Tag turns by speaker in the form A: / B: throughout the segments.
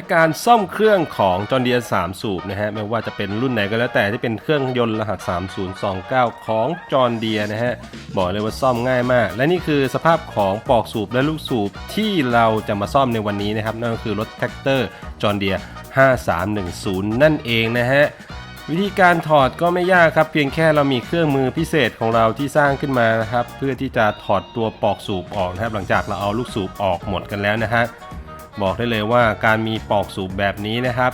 A: และการซ่อมเครื่องของจอร์เดีย3สูบนะฮะไม่ว่าจะเป็นรุ่นไหนก็แล้วแต่ที่เป็นเครื่องยนต์รหัส 3029 ของจอร์เดียนะฮะบอกเลยว่าซ่อมง่ายมาก และนี่คือสภาพของปลอกสูบและลูกสูบที่เราจะมาซ่อมในวันนี้นะครับนั่นก็คือรถแท็กเตอร์จอร์เดีย5310 นั่นเองนะฮะวิธีการถอดก็ไม่ยากครับ เพียงแค่เรามีเครื่องมือพิเศษของเราที่สร้างขึ้นมานะครับเพื่อที่จะถอดตัวปลอกสูบออกนะครับหลังจากเราเอาลูกสูบออกหมดกันแล้วนะฮะ บอกได้เลยว่าการมีปลอกสูบแบบนี้นะครับ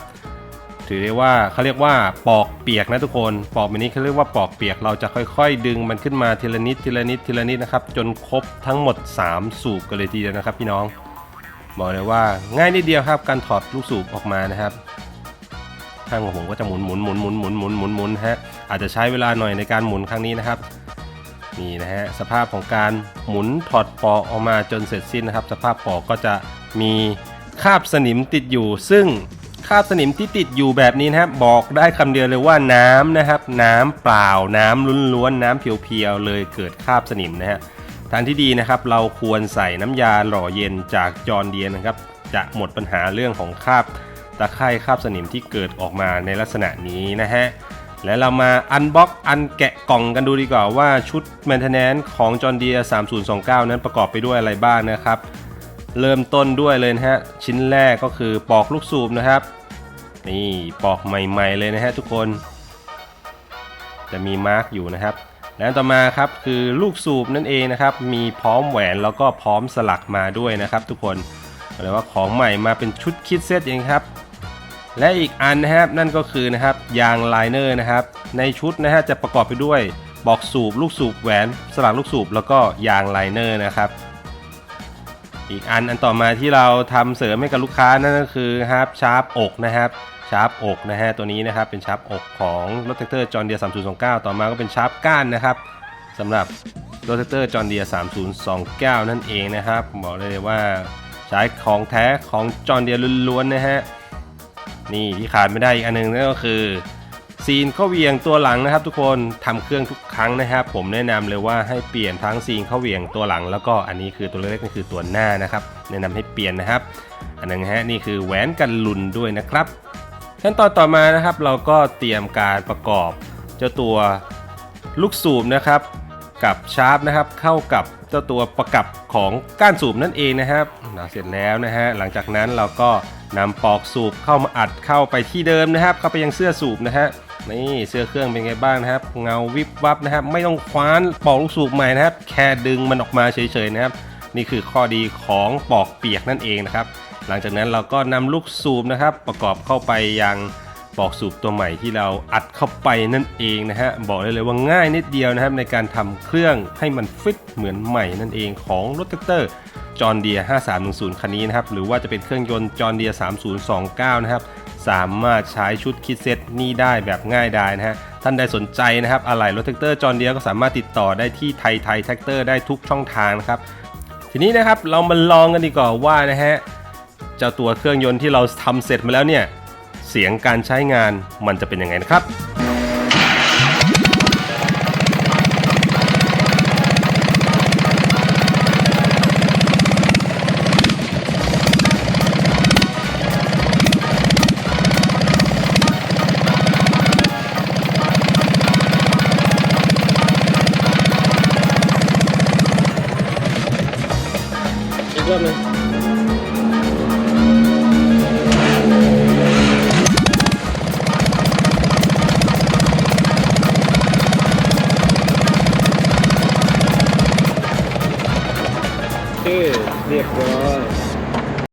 A: ถือได้ว่าเขาเรียกว่าปอกเปียกนะทุกคน ปอกแบบนี้เขาเรียกว่าปอกเปียกเราจะค่อยๆ ดึงมันขึ้นมาทีละนิดทีละนิดทีละนิดนะครับ จนครบทั้งหมด 3 สูบกันเลยทีเดียวนะครับ พี่น้อง บอกเลยว่าง่ายนิดเดียวครับ การถอดลูกสูบออกมานะครับข้างของผมก็จะหมุนหมุนหมุนหมุนหมุนหมุนหมุนหมุนฮะอาจจะใช้เวลาหน่อยในการหมุนครั้งนี้นะครับ นี่นะฮะสภาพของการหมุนถอดปอกออกมาจนเสร็จสิ้นนะครับ สภาพปอกก็จะมีคราบสนิมติดอยู่ ซึ่งคราบสนิมที่ติดอยู่แบบนี้นะครับบอกได้คำเดียวเลยว่าน้ำนะครับ น้ำเปล่าน้ำล้วนๆน้ำเพียวๆเลยเกิดคราบสนิมนะฮะทางที่ดีนะครับเราควรใส่น้ำยาหล่อเย็นจากจอร์เดียนนะครับ จะหมดปัญหาเรื่องของคราบตะไคร่คราบสนิมที่เกิดออกมาในลักษณะนี้นะฮะ และเรามาอันบ็อกอันแกะกล่องกันดูดีกว่าว่าชุด maintenance ของ John Deere 3029 นั้นประกอบไปด้วยอะไรบ้างนะครับ เริ่มต้นด้วยเลยนะฮะ ชิ้นแรกก็คือปอกลูกสูบนะครับ นี่ปอกใหม่ๆเลยนะฮะทุกคน จะมีมาร์กอยู่นะครับ และต่อมาครับคือลูกสูบนั่นเองนะครับ มีพร้อมแหวนแล้วก็พร้อมสลักมาด้วยนะครับ ทุกคนแปลว่าของใหม่มาเป็นชุดคิดเซตเองครับ และอีกอันนะครับนั่นก็คือนะครับยางไลเนอร์นะครับในชุดนะฮะจะประกอบไปด้วยบอกสูบลูกสูบแหวนสลักลูกสูบแล้วก็ยางไลเนอร์นะครับ อีกอันอันต่อมาที่เราทำเสริมให้กับลูกค้านั่นก็คือครับชาร์ปอกนะครับชาร์ปอกนะฮะตัวนี้นะครับเป็นชาร์ปอกของรถแท็กเตอร์จอร์เดีย3029 ต่อมาก็เป็นชาร์ปก้านนะครับสำหรับรถแท็กเตอร์จอร์เดีย3029 นั่นเองนะครับบอกเลยว่าใช้ของแท้ของจอร์เดียล้วนๆนะฮะ นี่ที่ขาดไม่ได้อีกอันหนึงนั่นก็คือซีนเข้าเวียงตัวหลังนะครับ ทุกคนทำเครื่องทุกครั้งนะครับ ผมแนะนำเลยว่าให้เปลี่ยนทั้งซีนเข้าเวียงตัวหลัง แล้วก็อันนี้คือตัวเล็กๆนี่คือตัวหน้านะครับ แนะนำให้เปลี่ยนนะครับ อันนึงฮะนี่คือแหวนกันลุนด้วยนะครับขั้นตอนต่อมานะครับเราก็เตรียมการประกอบเจ้าตัวลูกสูบนะครับ กับชาร์ปนะครับเข้ากับเจ้าตัวประกับของก้านสูบนั่นเองนะครับเสร็จแล้วนะฮะหลังจากนั้นเราก็ นำปอกสูบเข้ามาอัดเข้าไปที่เดิมนะครับ เข้าไปยังเสื้อสูบนะฮะนี่เสื้อเครื่องเป็นไงบ้างนะครับ เงาวิบวับนะครับ ไม่ต้องคว้านปอกลูกสูบใหม่นะครับ แค่ดึงมันออกมาเฉยๆนะครับ นี่คือข้อดีของปอกเปียกนั่นเองนะครับ หลังจากนั้นเราก็นำลูกสูบนะครับ ประกอบเข้าไปยังปอกสูบตัวใหม่ที่เราอัดเข้าไปนั่นเองนะฮะบอกได้เลยว่าง่ายนิดเดียวนะครับ ในการทำเครื่องให้มันฟิตเหมือนใหม่นั่นเองของรถแท็กเตอร์ จอร์เดีย5310 คันนี้นะครับ หรือว่าจะเป็นเครื่องยนต์จอร์เดีย3029 นะครับ สามารถใช้ชุดคิดเซตนี้ได้แบบง่ายดายนะฮะ ท่านใดสนใจนะครับ อะไหล่รถแท็กเตอร์จอร์เดียก็สามารถติดต่อได้ที่ไทยไทยแท็กเตอร์ได้ทุกช่องทางนะครับ ทีนี้นะครับเรามาลองกันดีกว่าว่านะฮะ เจ้าตัวเครื่องยนต์ที่เราทำเสร็จมาแล้วเนี่ย เสียงการใช้งานมันจะเป็นยังไงนะครับ
B: kierujemy. Ty, nie.